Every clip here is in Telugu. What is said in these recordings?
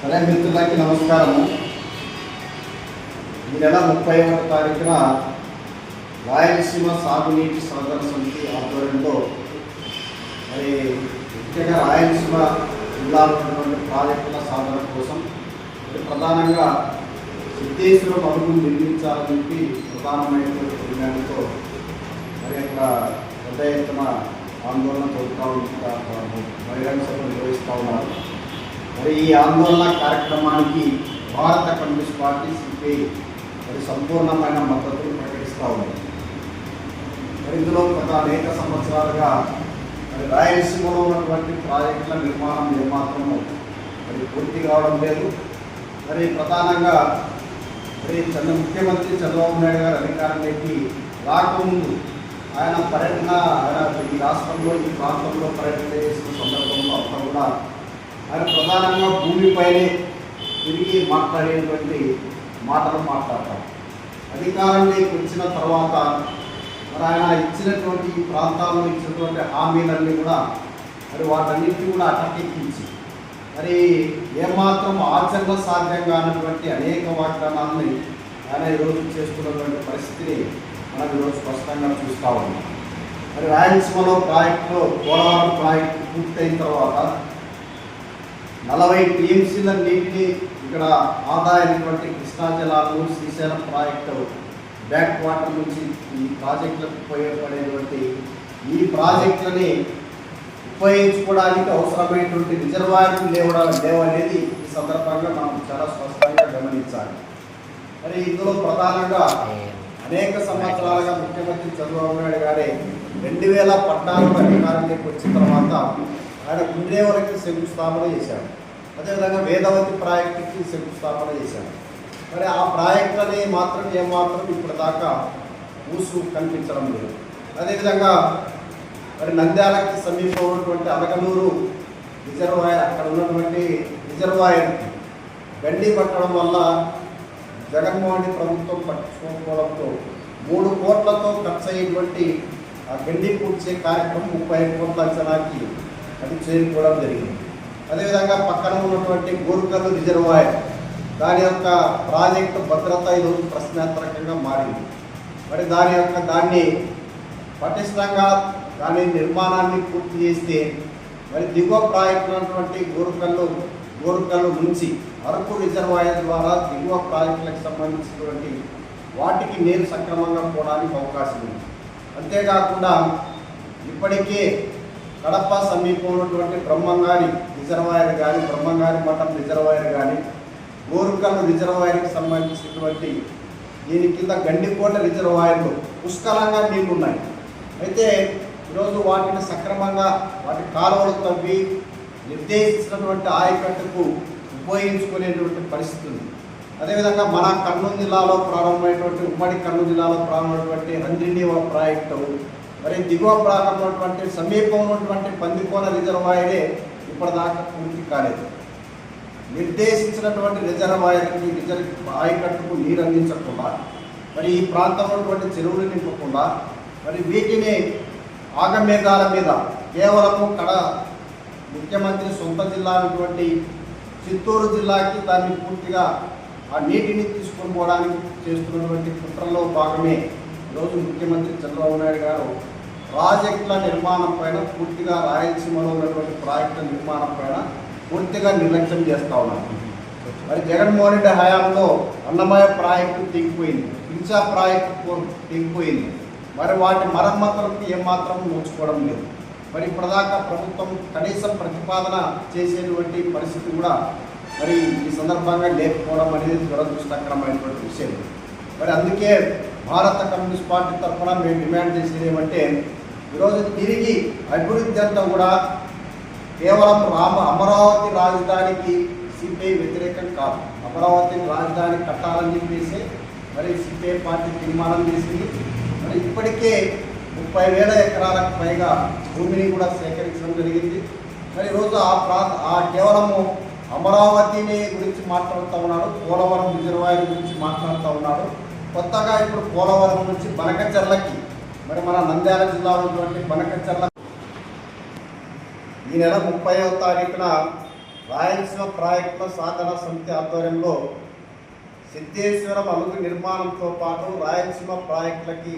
సరే మిత్రులకి నమస్కారము. ఈ నెల ముప్పై ఒకటి తారీఖున రాయలసీమ సాగునీటి సహకార సమితి ఆధ్వర్యంలో మరి ముఖ్యంగా రాయలసీమ జిల్లాలో ఉన్నటువంటి ప్రాజెక్టుల సాధన కోసం ప్రధానంగా సిద్ధేశ్వర పనులు నిర్మించాలని చెప్పి ప్రధానమైనటువంటి డిమాండ్తో మరి అక్కడ పెద్ద ఎత్తున ఆందోళన చదువుతూ ఉంటారు బహిరంగ సభలు నిర్వహిస్తూ ఉన్నారు. మరి ఈ ఆందోళన కార్యక్రమానికి భారత కమ్యూనిస్ట్ పార్టీ సిపిఐ మరి సంపూర్ణమైన మద్దతును ప్రకటిస్తూ ఉంది. మరి ఇందులో గత అనేక సంవత్సరాలుగా మరి రాయలసీమలో ఉన్నటువంటి ప్రాజెక్టుల నిర్మాణం ఏమాత్రము మరి పూర్తి కావడం లేదు. మరి ప్రధానంగా మరి చంద్ర ముఖ్యమంత్రి చంద్రబాబు నాయుడు గారు అధికారంలోకి రాకముందు ఆయన పర్యటన ఆయన ఈ రాష్ట్రంలో ఈ ప్రాంతంలో పర్యటన చేసిన సందర్భంలో అక్కడ కూడా ఆయన ప్రధానంగా భూమిపైనే తిరిగి మాట్లాడేటువంటి మాటలు మాట్లాడతారు. అధికారంలోకి వచ్చిన తర్వాత మరి ఆయన ఇచ్చినటువంటి ఈ ప్రాంతాల్లో ఇచ్చినటువంటి హామీలన్నీ కూడా మరి వాటన్నిటిని కూడా అటకెక్కించి మరి ఏమాత్రం ఆచరణ సాధ్యంగా అన్నటువంటి అనేక వాగ్దానాలని ఆయన ఈరోజు చేస్తున్నటువంటి పరిస్థితిని మనం ఈరోజు స్పష్టంగా చూస్తూ ఉన్నాం. మరి రాయలసీమలో ప్రాజెక్టులో పోలవరం ప్రాజెక్టు పూర్తయిన తర్వాత నలభై టీఎంసీల నీటిని ఇక్కడ ఆదాయమైనటువంటి కృష్ణా జలాలు శ్రీశైలం ప్రాజెక్టు బ్యాక్ వాటర్ నుంచి ఈ ప్రాజెక్టులకు ఉపయోగపడేటువంటి ఈ ప్రాజెక్టులని ఉపయోగించుకోవడానికి అవసరమైనటువంటి రిజర్వాయర్లు లేవడం లేవనేది ఈ సందర్భంగా మనం చాలా స్పష్టంగా గమనించాలి. మరి ఇందులో ప్రధానంగా అనేక సంవత్సరాలుగా ముఖ్యమంత్రి చంద్రబాబు నాయుడు గారే రెండు వేల పద్నాలుగు అధికారంలోకి వచ్చిన తర్వాత ఆయన కుండ్రేవరకి శంకుస్థాపన చేశాడు. అదేవిధంగా వేదవతి ప్రాజెక్టుకి శంకుస్థాపన చేశాడు. మరి ఆ ప్రాజెక్టులని మాత్రం ఏమాత్రం ఇప్పుడు దాకా ఊసు కనిపించడం లేదు. అదేవిధంగా మరి నంద్యాలకి సమీపంలో ఉన్నటువంటి అలగనూరు రిజర్వాయర్ అక్కడ ఉన్నటువంటి రిజర్వాయర్ గండి పట్టడం వల్ల జగన్మోహన్ రెడ్డి ప్రభుత్వం పట్టించుకోకపోవడంతో మూడు కోట్లతో ఖర్చు అయ్యేటువంటి ఆ గండి పూడ్చే కార్యక్రమం ముప్పై ఐదు కోట్ల అంచనాకి అది చేరుకోవడం జరిగింది. అదేవిధంగా పక్కన ఉన్నటువంటి గోరుకల్లు రిజర్వాయర్ దాని యొక్క ప్రాజెక్టు భద్రత ఈరోజు ప్రశ్నాత్మకంగా మారింది. మరి దాని యొక్క దాన్ని పటిష్టంగా దాని నిర్మాణాన్ని పూర్తి చేస్తే మరి దిగువ ప్రాజెక్టు ఉన్నటువంటి గోరుకల్లు గోరుకల్లు నుంచి అరకు రిజర్వాయర్ ద్వారా దిగువ ప్రాజెక్టులకు సంబంధించినటువంటి వాటికి నీరు సక్రమంగా పోవడానికి అవకాశం ఉంది. అంతేకాకుండా ఇప్పటికే కడప సమీపంలో ఉన్నటువంటి బ్రహ్మంగారి రిజర్వాయర్ కానీ బ్రహ్మంగారి మఠం రిజర్వాయర్ కానీ గోరుకల్ రిజర్వాయర్కి సంబంధించినటువంటి దీని కింద గండికోట రిజర్వాయర్లు పుష్కలంగా నీళ్ళు ఉన్నాయి అయితే ఈరోజు వాటిని సక్రమంగా వాటి కాలువలు తవ్వి నిర్దేశించినటువంటి ఆయకట్టుకు ఉపయోగించుకునేటువంటి పరిస్థితి ఉంది. అదేవిధంగా మన కర్నూలు జిల్లాలో ప్రారంభమైనటువంటి ఉమ్మడి కర్నూలు జిల్లాలో ప్రారంభమైనటువంటి రంజిని ప్రాజెక్టు మరి దిగువ ప్రాంతంలోటువంటి సమీపంలో ఉన్నటువంటి పందికోన రిజర్వాయరే ఇప్పటిదాకా పూర్తి కాలేదు. నిర్దేశించినటువంటి రిజర్వాయర్కి రిజర్వ్ ఆయకట్టుకు నీరు అందించకుండా మరి ఈ ప్రాంతంలో ఉన్నటువంటి చెరువులు నింపకుండా మరి వీటిని ఆగమేఘాల మీద కేవలము కడ ముఖ్యమంత్రి సొంత జిల్లా అయినటువంటి చిత్తూరు జిల్లాకి దాన్ని పూర్తిగా ఆ నీటిని తీసుకొని పోవడానికి చేస్తున్నటువంటి కుట్రలో భాగమే ఈరోజు ముఖ్యమంత్రి చంద్రబాబు నాయుడు గారు ప్రాజెక్టుల నిర్మాణం పైన పూర్తిగా రాయలసీమలో ఉన్నటువంటి ప్రాజెక్టుల నిర్మాణం పైన పూర్తిగా నిర్లక్ష్యం చేస్తూ ఉన్నారు. మరి జగన్మోహన్ రెడ్డి హయాంలో అన్నమయ్య ప్రాజెక్టు తెగిపోయింది హింసా ప్రాజెక్టు తెగిపోయింది. మరి వాటి మరమ్మతులకు ఏమాత్రం నోచుకోవడం లేదు. మరి ఇప్పటిదాకా ప్రభుత్వం కనీసం ప్రతిపాదన చేసేటువంటి పరిస్థితి కూడా మరి ఈ సందర్భంగా లేకపోవడం అనేది దురదృష్టకరమైనటువంటి విషయం. మరి అందుకే భారత కమ్యూనిస్ట్ పార్టీ తరఫున మేము డిమాండ్ చేసేది ఏమంటే ఈరోజు తిరిగి అభివృద్ధి అంతా కూడా కేవలం రామ అమరావతి రాజధానికి సిపిఐ వ్యతిరేకం కాదు. అమరావతిని రాజధాని కట్టాలని చెప్పేసి మరి సిపిఐ పార్టీ తీర్మానం చేసింది. మరి ఇప్పటికే ముప్పై వేల ఎకరాలకు పైగా భూమిని కూడా సేకరించడం జరిగింది. మరి ఈరోజు ఆ ప్రాంత ఆ కేవలము అమరావతిని గురించి మాట్లాడుతూ ఉన్నాడు పోలవరం రిజర్వాయర్ గురించి మాట్లాడుతూ ఉన్నాడు కొత్తగా ఇప్పుడు పోలవరం నుంచి బనకచర్లకి మరి మన నంద్యాల జిల్లా ఉన్నటువంటి బనకచర్ల ఈ నెల ముప్పైవ తారీఖున రాయలసీమ ప్రాజెక్టుల సాధన సమితి ఆధ్వర్యంలో సిద్ధేశ్వరం అలుగు నిర్మాణంతో పాటు రాయలసీమ ప్రాజెక్టులకి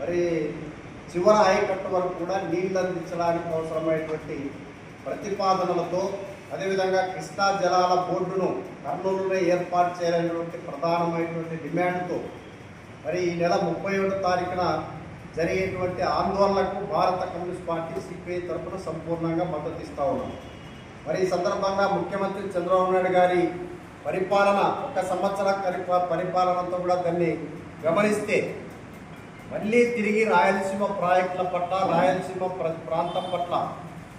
మరి చివరి ఆయకట్టు వరకు కూడా నీళ్ళు అందించడానికి అవసరమైనటువంటి ప్రతిపాదనలతో అదేవిధంగా కృష్ణా జలాల బోర్డును కర్నూలులో ఏర్పాటు చేయాలనేటువంటి ప్రధానమైనటువంటి డిమాండ్తో మరి ఈ నెల ముప్పై ఏడు తారీఖున జరిగేటువంటి ఆందోళనకు భారత కమ్యూనిస్ట్ పార్టీ సిపిఐ తరఫున సంపూర్ణంగా మద్దతు ఇస్తూ ఉన్నాం. మరి ఈ సందర్భంగా ముఖ్యమంత్రి చంద్రబాబు నాయుడు గారి పరిపాలన ఒక సంవత్సర పరిపాలనతో కూడా దాన్ని గమనిస్తే మళ్ళీ తిరిగి రాయలసీమ ప్రాజెక్టుల పట్ల రాయలసీమ ప్ర- ప్రాంతం పట్ల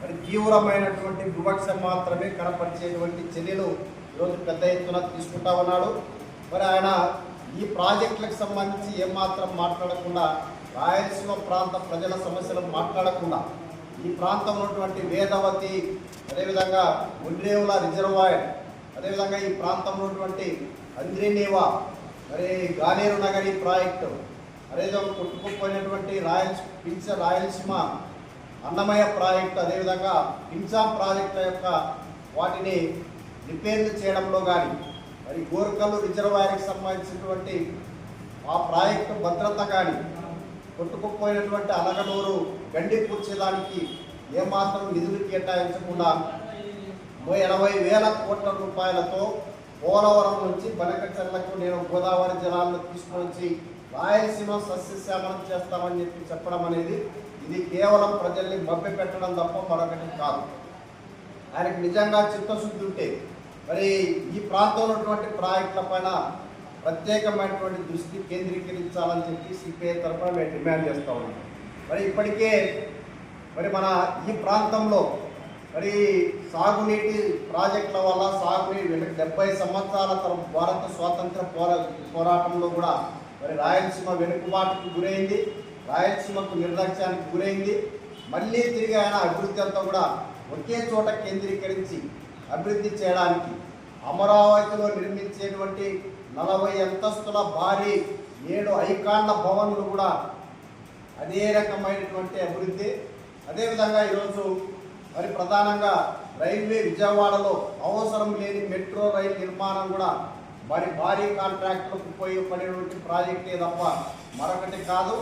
మరి తీవ్రమైనటువంటి వివక్ష మాత్రమే కనపరిచేటువంటి చర్యలు ఈరోజు పెద్ద ఎత్తున తీసుకుంటా ఉన్నాడు. మరి ఆయన ఈ ప్రాజెక్టులకు సంబంధించి ఏమాత్రం మాట్లాడకుండా రాయలసీమ ప్రాంత ప్రజల సమస్యలు మాట్లాడకుండా ఈ ప్రాంతంలో ఉన్నటువంటి వేదవతి అదేవిధంగా ఒండ్రేవుల రిజర్వాయర్ అదేవిధంగా ఈ ప్రాంతంలో ఉన్నటువంటి అంద్రినీవా మరి గానేరు నగరి ప్రాజెక్టు అదేవిధంగా కొట్టుకుపోయినటువంటి రాయల్స్ పింఛ రాయలసీమ అన్నమయ్య ప్రాజెక్టు అదేవిధంగా పింఛాం ప్రాజెక్టుల యొక్క వాటిని రిపేర్లు చేయడంలో కానీ మరి గోర్కలు రిజర్వాయర్కి సంబంధించినటువంటి ఆ ప్రాజెక్టు భద్రత కానీ కొట్టుకుపోయినటువంటి అలగనూరు గండి కూర్చేదానికి ఏమాత్రం నిధులు కేటాయించకుండా ఎనభై వేల కోట్ల రూపాయలతో పోలవరం నుంచి బనకచర్లకు నేను గోదావరి జలాలను తీసుకొని వచ్చి రాయలసీమ సస్యశ్యామలం చేస్తామని చెప్పి చెప్పడం అనేది ఇది కేవలం ప్రజల్ని మభ్య పెట్టడం తప్ప మరొకటి కాదు. ఆయనకు నిజంగా చిత్తశుద్ధి ఉంటే మరి ఈ ప్రాంతంలో ఉన్నటువంటి ప్రాజెక్టుల పైన ప్రత్యేకమైనటువంటి దృష్టి కేంద్రీకరించాలని చెప్పి సిపిఐ తరఫున మేము డిమాండ్ చేస్తూ ఉన్నాం. మరి ఇప్పటికే మరి మన ఈ ప్రాంతంలో మరి సాగునీటి ప్రాజెక్టుల వల్ల సాగునీటి డెబ్బై సంవత్సరాల తరం భారత స్వాతంత్ర పోరా పోరాటంలో కూడా మరి రాయలసీమ వెనుకబాటుకు గురైంది. రాయలసీమకు నిర్లక్ష్యానికి గురైంది. మళ్ళీ తిరిగి ఆయన అభివృద్ధి అంతా కూడా ఒకే చోట కేంద్రీకరించి అభివృద్ధి చేయడానికి అమరావతిలో నిర్మించేటువంటి నలభై అంతస్తుల భారీ ఏడు ఐకాండ భవన్లు కూడా అదే రకమైనటువంటి అభివృద్ధి. అదేవిధంగా ఈరోజు మరి ప్రధానంగా రైల్వే విజయవాడలో అవసరం లేని మెట్రో రైలు నిర్మాణం కూడా మరి భారీ కాంట్రాక్టులకు ఉపయోగపడేటువంటి ప్రాజెక్టే తప్ప మరొకటి కాదు.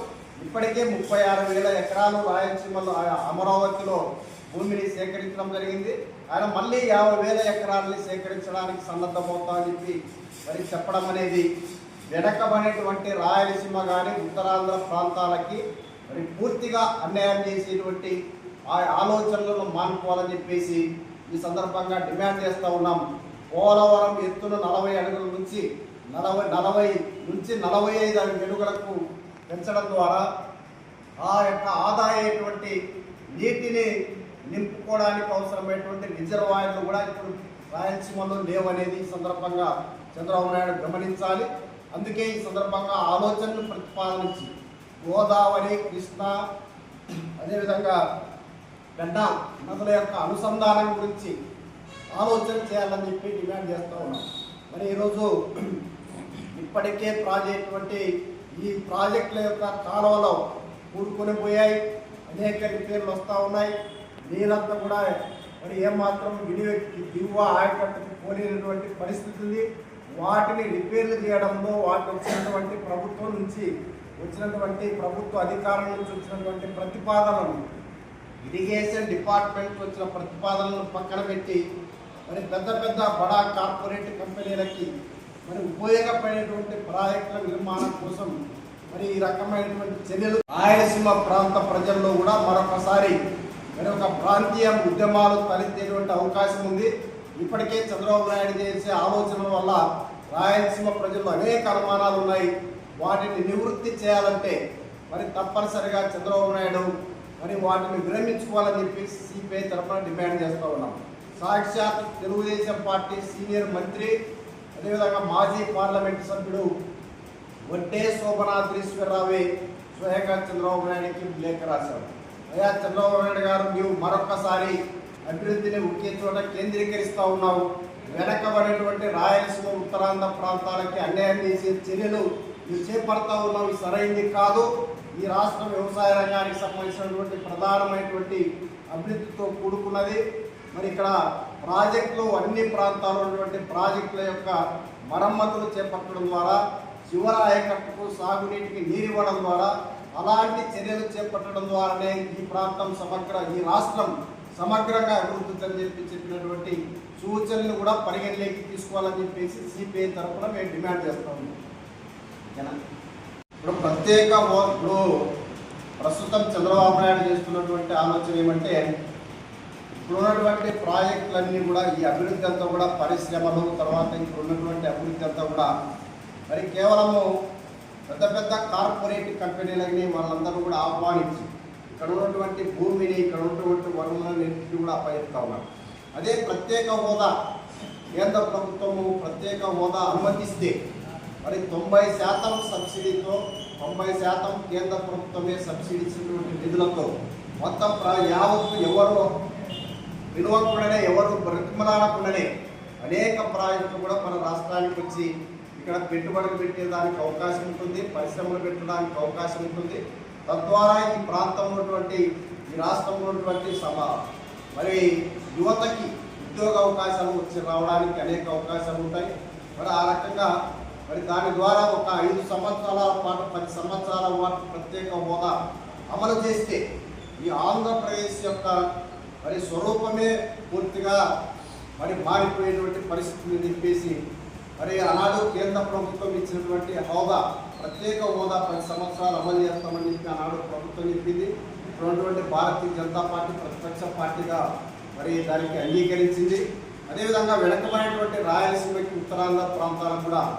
ఇప్పటికే ముప్పై ఆరు వేల ఎకరాలు రాయలసీమలో అమరావతిలో భూమిని సేకరించడం జరిగింది. ఆయన మళ్ళీ యాభై వేల ఎకరాలని సేకరించడానికి సన్నద్ధమవుతామని చెప్పి మరి చెప్పడం అనేది వెనకబడేటువంటి రాయలసీమ కానీ ఉత్తరాంధ్ర ప్రాంతాలకి మరి పూర్తిగా అన్యాయం చేసేటువంటి ఆ ఆలోచనలను మానుకోవాలని చెప్పేసి ఈ సందర్భంగా డిమాండ్ చేస్తూ ఉన్నాం. పోలవరం ఎత్తున నలభై అడుగుల నుంచి నలభై నలభై నుంచి నలభై ఐదు అడుగులకు పెంచడం ద్వారా ఆ యొక్క ఆదాయటువంటి నీటిని నింపుకోవడానికి అవసరమైనటువంటి రిజర్వాయర్లు కూడా ఇప్పుడు రాయలసీమలో లేవనేది ఈ సందర్భంగా చంద్రబాబు నాయుడు గమనించాలి. అందుకే ఈ సందర్భంగా ఆలోచనలు ప్రతిపాదించి గోదావరి కృష్ణ అదేవిధంగా పెద్ద నదుల యొక్క అనుసంధానం గురించి ఆలోచన చేయాలని చెప్పి డిమాండ్ చేస్తూ ఉన్నాం. మరి ఈరోజు ఇప్పటికే ప్రాజెక్ట్ ఈ ప్రాజెక్టుల యొక్క కాలువలో కూడుకొని పోయాయి. అనేక రిపేర్లు వస్తూ ఉన్నాయి. నీళ్ళంతా కూడా మరి ఏమాత్రం వినియోగ దిగువ ఆయకట్టుకు పోలేనటువంటి పరిస్థితి ఉంది. వాటిని రిపేర్లు చేయడంలో వాటి వచ్చినటువంటి ప్రభుత్వం నుంచి వచ్చినటువంటి ప్రభుత్వ అధికారుల నుంచి వచ్చినటువంటి ప్రతిపాదనలు ఇరిగేషన్ డిపార్ట్మెంట్ వచ్చిన ప్రతిపాదనలను పక్కన పెట్టి మరి పెద్ద పెద్ద బడా కార్పొరేట్ కంపెనీలకి మరి ఉపయోగపడేటువంటి ప్రాజెక్టుల నిర్మాణం కోసం మరి ఈ రకమైనటువంటి చర్యలు రాయలసీమ ప్రాంత ప్రజల్లో కూడా మరొకసారి మరి ఒక ప్రాంతీయ ఉద్యమాలు తలెత్తేటువంటి అవకాశం ఉంది. ఇప్పటికే చంద్రబాబు నాయుడు చేసే ఆలోచనల వల్ల రాయలసీమ ప్రజల్లో అనేక అనుమానాలు ఉన్నాయి. వాటిని నివృత్తి చేయాలంటే మరి తప్పనిసరిగా చంద్రబాబు నాయుడు మరి వాటిని విరమించుకోవాలని చెప్పి సిపిఐ తరఫున డిమాండ్ చేస్తూ ఉన్నాం. సాక్షాత్ తెలుగుదేశం పార్టీ సీనియర్ మంత్రి అదేవిధంగా మాజీ పార్లమెంటు సభ్యుడు వడ్డే శోభనాద్రీశ్వరరావే స్వయంగా చంద్రబాబు నాయుడికి లేఖ రాశారు. అయ్యా చంద్రబాబు నాయుడు గారు నీవు మరొక్కసారి అభివృద్ధిని ఒకే చోట కేంద్రీకరిస్తూ ఉన్నావు. వెనకబడినటువంటి రాయలసీమ ఉత్తరాంధ్ర ప్రాంతాలకి అన్యాయం చేసే చర్యలు నువ్వు చేపడతా ఉన్నావు. సరైంది కాదు. ఈ రాష్ట్రం వ్యవసాయ రంగానికి సంబంధించినటువంటి ప్రధానమైనటువంటి అభివృద్ధితో కూడుకున్నది. మరి ఇక్కడ ప్రాజెక్టులు అన్ని ప్రాంతాల్లో ఉన్నటువంటి ప్రాజెక్టుల యొక్క మరమ్మతులు చేపట్టడం ద్వారా చివర ఆయకట్టుకు సాగునీటికి నీరు ఇవ్వడం ద్వారా అలాంటి చర్యలు చేపట్టడం ద్వారానే ఈ ప్రాంతం సమగ్ర ఈ రాష్ట్రం సమగ్రంగా అభివృద్ధి చెప్పి చెప్పినటువంటి సూచనలు కూడా పరిగణలోకి తీసుకోవాలని చెప్పేసి సిపిఐ తరఫున మేము డిమాండ్ చేస్తాము ఇప్పుడు ప్రత్యేక ఇప్పుడు ప్రస్తుతం చంద్రబాబు నాయుడు చేస్తున్నటువంటి ఆలోచన ఏమంటే ఇప్పుడు ఉన్నటువంటి ప్రాజెక్టులన్నీ కూడా ఈ అభివృద్ధి అంతా కూడా పరిశ్రమలు తర్వాత ఇప్పుడు ఉన్నటువంటి అభివృద్ధి అంతా కూడా మరి కేవలము పెద్ద పెద్ద కార్పొరేట్ కంపెనీలని వాళ్ళందరూ కూడా ఆహ్వానించి ఇక్కడ ఉన్నటువంటి భూమిని ఇక్కడ ఉన్నటువంటి వనరులన్నింటినీ కూడా అప్పచెప్తా ఉన్నారు. అదే ప్రత్యేక హోదా కేంద్ర ప్రభుత్వము ప్రత్యేక హోదా అనుమతిస్తే మరి తొంభై శాతం సబ్సిడీతో తొంభై శాతం కేంద్ర ప్రభుత్వమే సబ్సిడీ ఇచ్చినటువంటి నిధులతో మొత్తం ప్ర- యావత్తు ఎవరు విలువకుండానే ఎవరు బ్రతిమలాడకుండానే అనేక ప్రాజెక్టులు కూడా మన రాష్ట్రానికి వచ్చి ఇక్కడ పెట్టుబడులు పెట్టేదానికి అవకాశం ఉంటుంది పరిశ్రమలు పెట్టడానికి అవకాశం ఉంటుంది. తద్వారా ఈ ప్రాంతంలో ఉన్నటువంటి ఈ రాష్ట్రంలో ఉన్నటువంటి మరి యువతకి ఉద్యోగ అవకాశాలు వచ్చి రావడానికి అనేక అవకాశాలు ఉంటాయి. మరి ఆ రకంగా మరి దాని ద్వారా ఒక ఐదు సంవత్సరాల పాటు పది సంవత్సరాల పాటు ప్రత్యేక హోదా అమలు చేస్తే ఈ ఆంధ్రప్రదేశ్ యొక్క మరి స్వరూపమే పూర్తిగా మరి మారిపోయేటువంటి పరిస్థితిని చెప్పేసి మరి ఆనాడు కేంద్ర ప్రభుత్వం ఇచ్చినటువంటి హోదా ప్రత్యేక హోదా పది సంవత్సరాలు అమలు చేస్తామని చెప్పి ఆనాడు ప్రభుత్వం చెప్పింది. ఇప్పుడున్నటువంటి భారతీయ జనతా పార్టీ ప్రతిపక్ష పార్టీగా మరి దానికి అంగీకరించింది. అదేవిధంగా వెనకబడినటువంటి రాయలసీమకి ఉత్తరాంధ్ర ప్రాంతాలకు కూడా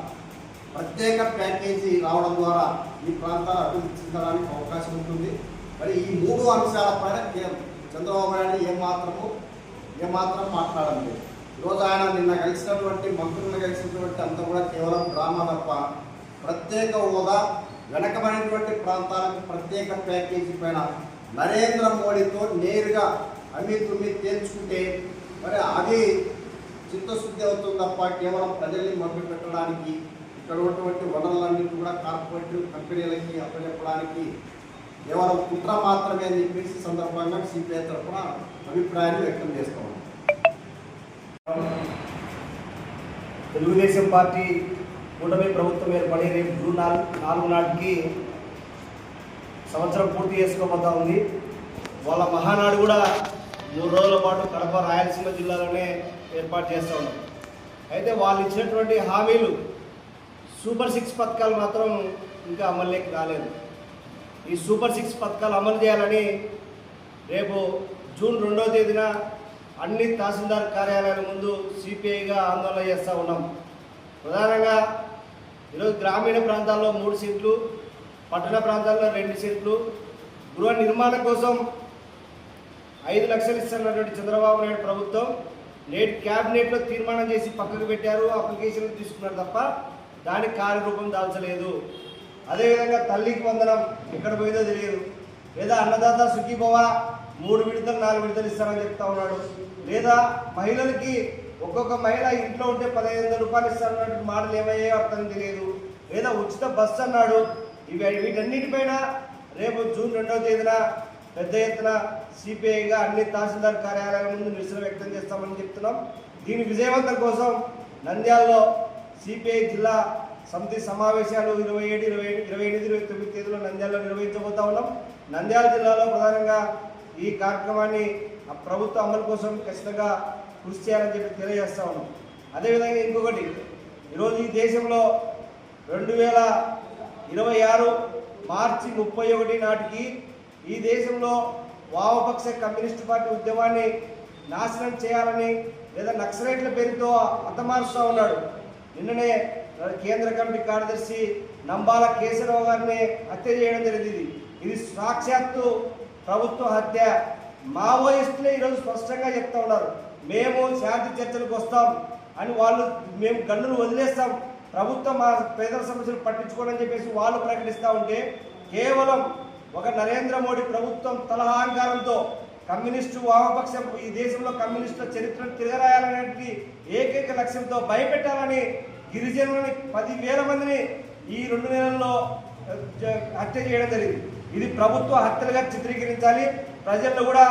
ప్రత్యేక ప్యాకేజీ రావడం ద్వారా ఈ ప్రాంతాలు అభివృద్ధి చెందడానికి అవకాశం ఉంటుంది. మరి ఈ మూడు అంశాలపైన కే- చంద్రబాబు నాయుడు ఏమాత్రము ఏమాత్రం మాట్లాడడం లేదు ఈరోజు ఆయన నిన్న కలిసినటువంటి మంత్రులను కలిసినటువంటి అంతా కూడా కేవలం డ్రామా తప్ప ప్రత్యేక హోదా వెనకబడినటువంటి ప్రాంతాలకు ప్రత్యేక ప్యాకేజీ పైన నరేంద్ర మోడీతో నేరుగా అమ్మి తుమ్మి తేల్చుకుంటే మరి అది చిత్తశుద్ధి అవుతుంది తప్ప కేవలం ప్రజల్ని మభ్య పెట్టడానికి ఇక్కడ ఉన్నటువంటి వనరులన్నింటి కూడా కార్పొరేట్ కంపెనీలకి అప్పచెప్పడానికి కేవలం కుట్ర మాత్రమే అని చెప్పేసి సందర్భంగా సిపిఐ తరఫున అభిప్రాయాన్ని వ్యక్తం చేస్తా ఉన్నాం. తెలుగుదేశం పార్టీ కూటమి ప్రభుత్వం ఏర్పడి రేపు జూన్ నాలుగు నాలుగు నాటికి సంవత్సరం పూర్తి చేసుకోబోతా ఉంది. వాళ్ళ మహానాడు కూడా మూడు రోజుల పాటు కడప రాయలసీమ జిల్లాలోనే ఏర్పాటు చేస్తూ ఉన్నాం. అయితే వాళ్ళు ఇచ్చినటువంటి హామీలు సూపర్ సిక్స్ పథకాలు మాత్రం ఇంకా అమల్లోకి రాలేదు. ఈ సూపర్ సిక్స్ పథకాలు అమలు చేయాలని రేపు జూన్ రెండవ తేదీన అన్ని తహసీల్దార్ కార్యాలయాల ముందు సిపిఐగా ఆందోళన చేస్తూ ఉన్నాం. ప్రధానంగా ఈరోజు గ్రామీణ ప్రాంతాల్లో మూడు సీట్లు పట్టణ ప్రాంతాల్లో రెండు సీట్లు. గృహ నిర్మాణం కోసం ఐదు లక్షలు ఇస్తున్నటువంటి చంద్రబాబు నాయుడు ప్రభుత్వం నేటి క్యాబినెట్లో తీర్మానం చేసి పక్కకు పెట్టారు అప్లికేషన్లు తీసుకున్నారు తప్ప దానికి కార్యరూపం దాల్చలేదు. అదేవిధంగా తల్లికి వందనం ఎక్కడ పోయిందో తెలియదు. లేదా అన్నదాత సుఖీభవ మూడు విడతలు నాలుగు విడతలు ఇస్తారని చెప్తా ఉన్నాడు. లేదా మహిళలకి ఒక్కొక్క మహిళ ఇంట్లో ఉంటే పదిహేను వందల రూపాయలు ఇస్తారన్నట్టు మాటలు ఏమయ్యాయో అర్థం తెలియదు. లేదా ఉచిత బస్సు అన్నాడు. ఇవి వీటన్నిటిపైన రేపు జూన్ రెండవ తేదీన పెద్ద ఎత్తున సిపిఐగా అన్ని తహసీల్దార్ కార్యాలయాల ముందు నిరసన వ్యక్తం చేస్తామని చెప్తున్నాం. దీని విజయవంతం కోసం నంద్యాలలో సిపిఐ జిల్లా సమితి సమావేశాలు ఇరవై ఏడు ఇరవై ఇరవై ఎనిమిది ఇరవై తొమ్మిది తేదీలో నంద్యాలలో నిర్వహించబోతా ఉన్నాం. నంద్యాల జిల్లాలో ప్రధానంగా ఈ కార్యక్రమాన్ని ప్రభుత్వ అమలు కోసం ఖచ్చితంగా కృషి చేయాలని చెప్పి తెలియజేస్తా ఉన్నాం. అదేవిధంగా ఇంకొకటి ఈరోజు ఈ దేశంలో రెండు వేల ఇరవై ఆరు మార్చి ముప్పై ఒకటి నాటికి ఈ దేశంలో వామపక్ష కమ్యూనిస్ట్ పార్టీ ఉద్యమాన్ని నాశనం చేయాలని లేదా నక్సలైట్ల పేరుతో అతమారుస్తూ ఉన్నాడు. నిన్ననే కేంద్ర కమిటీ కార్యదర్శి నంబాల కేశవరావు గారిని హత్య చేయడం జరిగింది. ఇది సాక్షాత్తు ప్రభుత్వ హత్య. మావోయిస్టులే ఈరోజు స్పష్టంగా చెప్తా ఉన్నారు. మేము శాంతి చర్చలకు వస్తాం అని వాళ్ళు మేము గన్నులు వదిలేస్తాం. ప్రభుత్వం మా పేదల సమస్యలు పట్టించుకోనని చెప్పేసి వాళ్ళు ప్రకటిస్తూ ఉంటే కేవలం ఒక నరేంద్ర మోడీ ప్రభుత్వం తలహాంకారంతో కమ్యూనిస్టు వామపక్షం ఈ దేశంలో కమ్యూనిస్టుల చరిత్రను తిరగరాయాలనే ఏకైక లక్ష్యంతో భయపెట్టాలని గిరిజనులని పదివేల మందిని ఈ రెండు నెలల్లో హత్య చేయడం జరిగింది. ఇది ప్రభుత్వ హత్యలుగా చిత్రీకరించాలి. ప్రజల్లో కూడా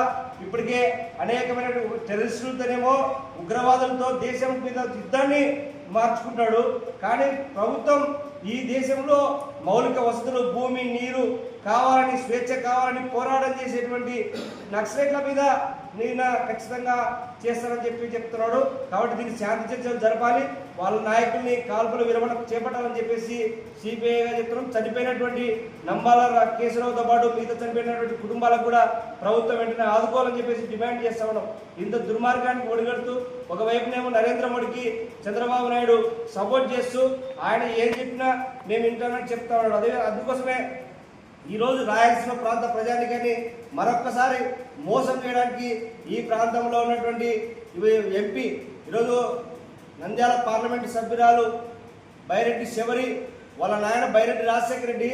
ఇప్పటికే అనేకమైన టెర్రరిస్టులతోనేమో ఉగ్రవాదులతో దేశం మీద యుద్ధాన్ని మార్చుకుంటాడు. కానీ ప్రభుత్వం ఈ దేశంలో మౌలిక వసతులు భూమి నీరు కావాలని స్వేచ్ఛ కావాలని పోరాటం చేసేటువంటి నక్సలైట్ల మీద నేను? ఖచ్చితంగా చేస్తానని చెప్పి చెప్తున్నాడు. కాబట్టి దీన్ని శాంతి చర్చలు జరపాలి. వాళ్ళ నాయకుల్ని కాల్పులు విరమణ చేపట్టాలని చెప్పేసి సిపిఐగా చెప్తున్నాం చనిపోయినటువంటి నంబాల రా- పాటు మిగతా చనిపోయినటువంటి కుటుంబాలకు కూడా ప్రభుత్వం వెంటనే ఆదుకోవాలని చెప్పేసి డిమాండ్ చేస్తా ఉన్నాం. ఇంత దుర్మార్గానికి ఒడిగడుతూ ఒకవైపునేమో నరేంద్ర మోడీకి చంద్రబాబు నాయుడు సపోర్ట్ చేస్తూ ఆయన ఏం చెప్పినా మేము ఇంటర్నెట్ చెప్తా ఉన్నాడు. అదే అందుకోసమే ఈరోజు రాయలసీమ ప్రాంత ప్రజానికాన్ని మరొక్కసారి మోసం చేయడానికి ఈ ప్రాంతంలో ఉన్నటువంటి ఎంపీ ఈరోజు నంద్యాల పార్లమెంటు సభ్యురాలు బైరెడ్డి శబరి వాళ్ళ నాయన బైరెడ్డి రాజశేఖర రెడ్డి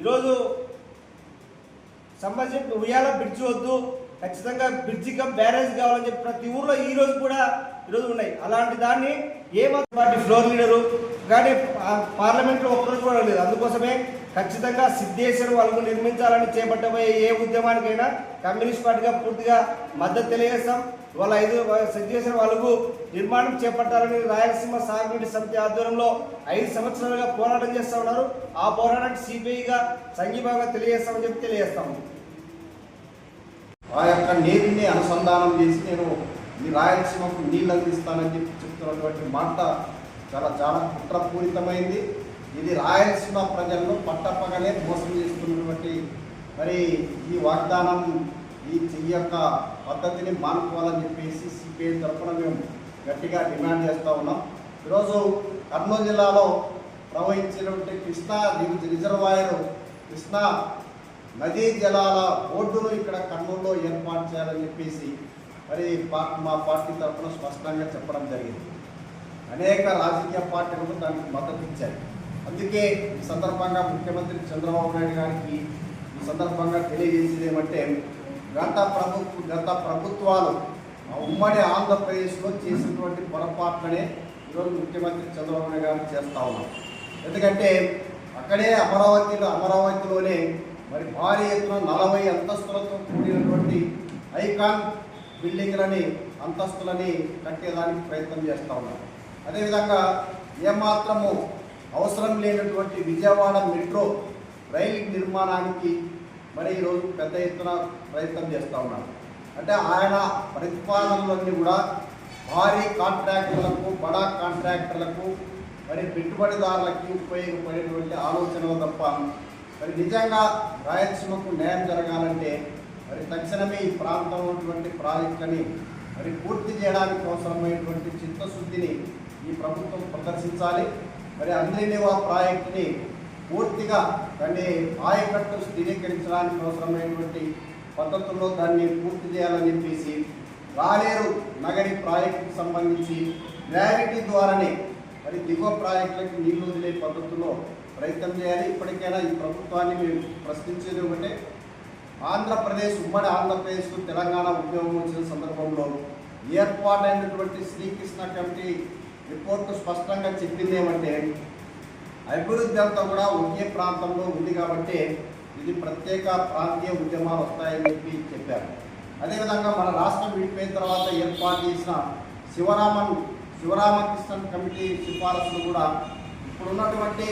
ఈరోజు సంబంధించి ఉయ్యాల బ్రిడ్జ్ వద్దు ఖచ్చితంగా బ్రిడ్జి కమ్ బ్యారేజ్ కావాలని చెప్పి ప్రతి ఊర్లో ఈ రోజు కూడా ఈరోజు ఉన్నాయి. అలాంటి దాన్ని ఏ పార్టీ ఫ్లోర్ లీడరు కానీ పార్లమెంట్లో ఒక్కరోజు కూడా లేదు. అందుకోసమే ఖచ్చితంగా సిద్ధేశ్వర వాళ్ళకు నిర్మించాలని చేపట్టబోయే ఏ ఉద్యమానికైనా కమ్యూనిస్ట్ పార్టీగా పూర్తిగా మద్దతు తెలియజేస్తాం. వాళ్ళ ఐదు సిద్ధేశ్వర వాళ్ళకు నిర్మాణం చేపట్టాలని రాయలసీమ సాగునీటి సమితి ఆధ్వర్యంలో ఐదు సంవత్సరాలుగా పోరాటం చేస్తూ ఉన్నారు. ఆ పోరాటానికి సిపిఐగా సంఘీభావంగా తెలియజేస్తామని చెప్పి తెలియజేస్తాము. ఆ యొక్క నీరుని అనుసంధానం చేసి నేను ఈ రాయలసీమకు నీళ్ళు అందిస్తానని చెప్పి చెప్తున్నటువంటి మాట చాలా చాలా కుట్రపూరితమైంది. ఇది రాయలసీమ ప్రజలను పట్టపగలే మోసం చేస్తున్నటువంటి మరి ఈ వాగ్దానం ఈ ఈ యొక్క పద్ధతిని మానుకోవాలని చెప్పేసి సిపిఐ తరఫున మేము గట్టిగా డిమాండ్ చేస్తూ ఉన్నాం. ఈరోజు కర్నూలు జిల్లాలో ప్రవహించినటువంటి కృష్ణా రి- రిజర్వాయర్ కృష్ణా నదీ జలాల బోర్డును ఇక్కడ కర్నూలులో ఏర్పాటు చేయాలని చెప్పేసి మరి మా పార్టీ తరఫున స్పష్టంగా చెప్పడం జరిగింది. అనేక రాజకీయ పార్టీలు దానికి మద్దతు ఇచ్చాయి అందుకే ఈ సందర్భంగా ముఖ్యమంత్రి చంద్రబాబు నాయుడు గారికి ఈ సందర్భంగా తెలియజేసేది ఏమంటే గత ప్రభు గత ప్రభుత్వాలు ఉమ్మడి ఆంధ్రప్రదేశ్లో చేసినటువంటి పొరపాట్లనే ఈరోజు ముఖ్యమంత్రి చంద్రబాబు నాయుడు గారు చేస్తా ఉన్నారు. ఎందుకంటే అక్కడే అమరావతిలో అమరావతిలోనే మరి భారీ ఎత్తున నలభై అంతస్తులతో కూడినటువంటి ఐకాన్ బిల్డింగ్లని అంతస్తులని కట్టేదానికి ప్రయత్నం చేస్తూ ఉన్నారు. అదేవిధంగా ఏమాత్రము అవసరం లేనటువంటి విజయవాడ మెట్రో రైలు నిర్మాణానికి మరి ఈరోజు పెద్ద ఎత్తున ప్రయత్నం చేస్తూ ఉన్నారు. అంటే ఆయన ప్రతిపాదనలన్నీ కూడా భారీ కాంట్రాక్టర్లకు బడా కాంట్రాక్టర్లకు మరి పెట్టుబడిదారులకి ఉపయోగపడేటువంటి ఆలోచనలు తప్ప మరి నిజంగా రాయలసీమకు న్యాయం జరగాలంటే మరి తక్షణమే ఈ ప్రాంతంలో ఉన్నటువంటి ప్రాజెక్టులని మరి పూర్తి చేయడానికి అవసరమైనటువంటి చిత్తశుద్ధిని ఈ ప్రభుత్వం ప్రదర్శించాలి. మరి అంద్రినివా ప్రాజెక్టుని పూర్తిగా దాన్ని ఆయకట్టు స్థిరీకరించడానికి అవసరమైనటువంటి పద్ధతుల్లో దాన్ని పూర్తి చేయాలని చెప్పేసి రాలేరు నగరి ప్రాజెక్టుకు సంబంధించి గ్రావిటీ ద్వారానే మరి దిగువ ప్రాజెక్టులకు నీళ్ళు వదిలే పద్ధతిలో ప్రయత్నం చేయాలి. ఇప్పటికైనా ఈ ప్రభుత్వాన్ని మేము ప్రశ్నించేది ఒకటే ఆంధ్రప్రదేశ్ ఉమ్మడి ఆంధ్రప్రదేశ్ తెలంగాణ ఉద్యమం వచ్చిన సందర్భంలో ఏర్పాటైనటువంటి శ్రీకృష్ణ కమిటీ రిపోర్టు స్పష్టంగా చెప్పింది ఏమంటే అభివృద్ధి అంతా కూడా ఒకే ప్రాంతంలో ఉంది కాబట్టి ఇది ప్రత్యేక ప్రాంతీయ ఉద్యమాలు వస్తాయని చెప్పి చెప్పారు. అదేవిధంగా మన రాష్ట్రం విడిపోయిన తర్వాత ఏర్పాటు చేసిన శివరామన్ శివరామకృష్ణన్ కమిటీ సిఫారసులు కూడా ఇప్పుడున్నటువంటి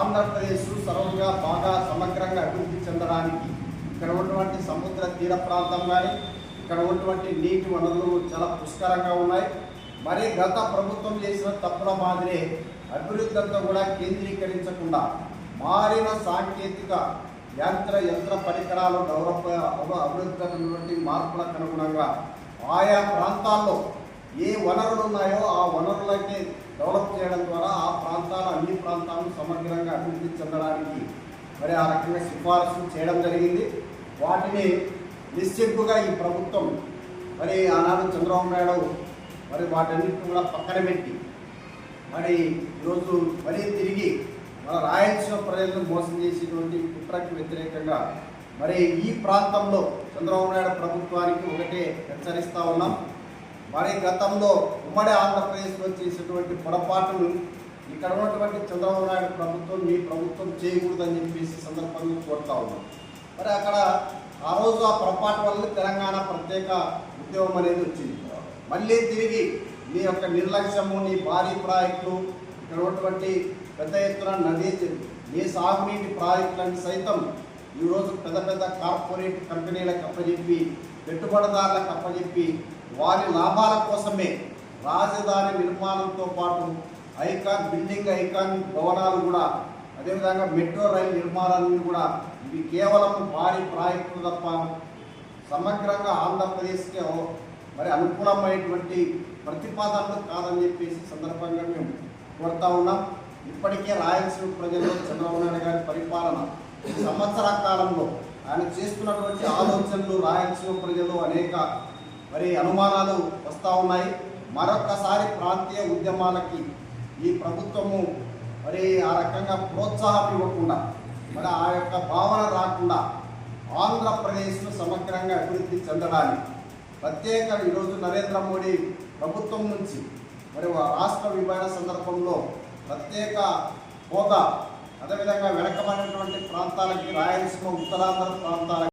ఆంధ్రప్రదేశ్ సర్వంగా బాగా సమగ్రంగా అభివృద్ధి చెందడానికి ఇక్కడ ఉన్నటువంటి సముద్ర తీర ప్రాంతం కానీ ఇక్కడ ఉన్నటువంటి నీటి వనరులు చాలా పుష్కరంగా ఉన్నాయి. మరి గత ప్రభుత్వం చేసిన తప్పుల మాదిరే అభివృద్ధి అంతా కూడా కేంద్రీకరించకుండా మారిన సాంకేతిక యంత్ర యంత్ర పరికరాలు డెవలప్ అభివృద్ధి మార్పులకు అనుగుణంగా ఆయా ప్రాంతాల్లో ఏ వనరులు ఉన్నాయో ఆ వనరులకి డెవలప్ చేయడం ద్వారా ఆ ప్రాంతాల అన్ని ప్రాంతాలను సమగ్రంగా అభివృద్ధి చెందడానికి మరి ఆ రకంగా సిఫారసు చేయడం జరిగింది. వాటిని నిశ్చింపుగా ఈ ప్రభుత్వం మరి ఆనాడు చంద్రబాబు నాయుడు మరి వాటన్నిటిని కూడా పక్కన పెట్టి మరి ఈరోజు మరీ తిరిగి మన రాయలసీమ ప్రజలను మోసం చేసేటువంటి కుట్రకు వ్యతిరేకంగా మరి ఈ ప్రాంతంలో చంద్రబాబు నాయుడు ప్రభుత్వానికి ఒకటే హెచ్చరిస్తా ఉన్నాం. మరి గతంలో ఉమ్మడి ఆంధ్రప్రదేశ్లో చేసినటువంటి పొరపాటును ఇక్కడ ఉన్నటువంటి చంద్రబాబు నాయుడు ప్రభుత్వం మీ ప్రభుత్వం చేయకూడదని చెప్పేసి సందర్భంగా కోరుతా ఉన్నాం. మరి అక్కడ ఆ రోజు ఆ పొరపాటు వల్ల తెలంగాణ ప్రత్యేక ఉద్యమం అనేది వచ్చింది. మళ్ళీ తిరిగి నీ యొక్క నిర్లక్ష్యము నీ భారీ ప్రాజెక్టులు ఇక్కడ ఉన్నటువంటి పెద్ద ఎత్తున నదీ నీ సాగునీటి ప్రాజెక్టులను సైతం ఈరోజు పెద్ద పెద్ద కార్పొరేట్ కంపెనీలకు అప్పచెప్పి పెట్టుబడిదారులకు అప్పచెప్పి వారి లాభాల కోసమే రాజధాని నిర్మాణంతో పాటు ఐకాన్ బిల్డింగ్ ఐకాన్ భవనాలు కూడా అదేవిధంగా మెట్రో రైలు నిర్మాణాలను కూడా ఇవి కేవలం భారీ ప్రాజెక్టులు తప్ప సమగ్రంగా ఆంధ్రప్రదేశ్కి మరి అనుకూలమైనటువంటి ప్రతిపాదనలు కాదని చెప్పేసి సందర్భంగా మేము కోరుతా ఉన్నాం. ఇప్పటికే రాయలసీమ ప్రజలు చంద్రబాబు నాయుడు గారి పరిపాలన సంవత్సర కాలంలో ఆయన చేస్తున్నటువంటి ఆలోచనలు రాయలసీమ ప్రజలు అనేక మరి అనుమానాలు వస్తూ ఉన్నాయి. మరొక్కసారి ప్రాంతీయ ఉద్యమాలకి ఈ ప్రభుత్వము మరి ఆ రకంగా ప్రోత్సాహం ఇవ్వకుండా మరి ఆ యొక్క భావన రాకుండా ఆంధ్రప్రదేశ్ను సమగ్రంగా అభివృద్ధి చెందడానికి ప్రత్యేక ఈరోజు నరేంద్ర మోడీ ప్రభుత్వం నుంచి మరి రాష్ట్ర విభజన సందర్భంలో ప్రత్యేక హోదా అదేవిధంగా వెనకబడినటువంటి ప్రాంతాలకి రాయలసీమ ఉత్తరాంధ్ర ప్రాంతాలకి